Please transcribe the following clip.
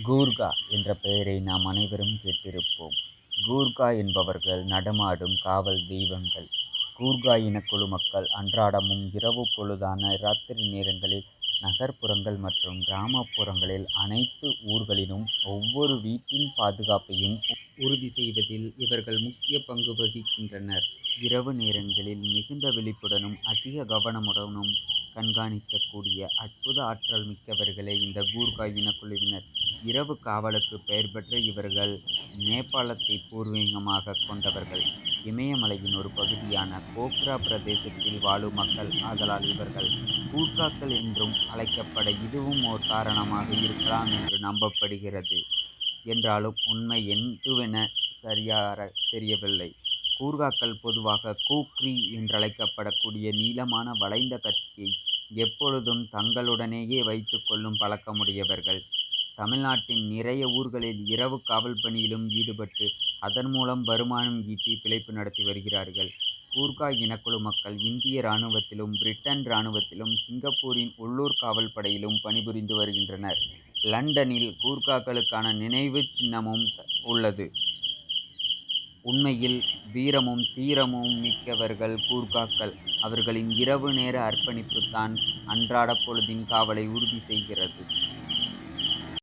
கூர்கா என்ற பெயரை நாம் அனைவரும் கேட்டிருப்போம். கூர்கா என்பவர்கள் நடமாடும் காவல் தெய்வங்கள். கூர்கா இனக்குழு மக்கள் அன்றாடமும் இரவு பொழுதான இராத்திரி நேரங்களில் நகர்ப்புறங்கள் மற்றும் கிராமப்புறங்களில் அனைத்து ஊர்களிலும் ஒவ்வொரு வீட்டின் பாதுகாப்பையும் உறுதி செய்வதில் இவர்கள் முக்கிய பங்கு வகிக்கின்றனர். இரவு நேரங்களில் மிகுந்த விழிப்புடனும் அதிக கவனமுடனும் கண்காணிக்கக்கூடிய அற்புத ஆற்றல் மிக்கவர்களே இந்த கூர்கா இனக்குழுவினர். இரவு காவலுக்கு பெயர் பெற்ற இவர்கள் நேபாளத்தை பூர்வீகமாகக் கொண்டவர்கள். இமயமலையின் ஒரு பகுதியான கோக்ரா பிரதேசத்தில் வாழும் மக்கள். ஆதலால் இவர்கள் கூர்காக்கள் என்றும் அழைக்கப்பட இதுவும் ஓர் காரணமாக இருக்கலாம் என்று நம்பப்படுகிறது. என்றாலும் உண்மை எதுவென சரியாகத் தெரியவில்லை. கூர்காக்கள் பொதுவாக கூக்ரி என்றழைக்கப்படக்கூடிய நீளமான வளைந்த கத்தியை எப்பொழுதும் தங்களுடனேயே வைத்து கொள்ளும் பழக்கமுடையவர்கள். தமிழ்நாட்டின் நிறைய ஊர்களில் இரவு காவல் பணியிலும் ஈடுபட்டு அதன் மூலம் வருமானம் ஈட்டி பிழைப்பு நடத்தி வருகிறார்கள். கூர்கா இனக்குழு மக்கள் இந்திய இராணுவத்திலும் பிரிட்டன் இராணுவத்திலும் சிங்கப்பூரின் உள்ளூர் காவல் படையிலும் பணிபுரிந்து வருகின்றனர். லண்டனில் கூர்காக்களுக்கான நினைவு சின்னமும் உள்ளது. உண்மையில் வீரமும் தீரமும் மிக்கவர்கள் கூர்காக்கள். அவர்களின் இரவு நேர அர்ப்பணிப்புத்தான் அன்றாட பொழுதின் காவலை உறுதி செய்கிறது.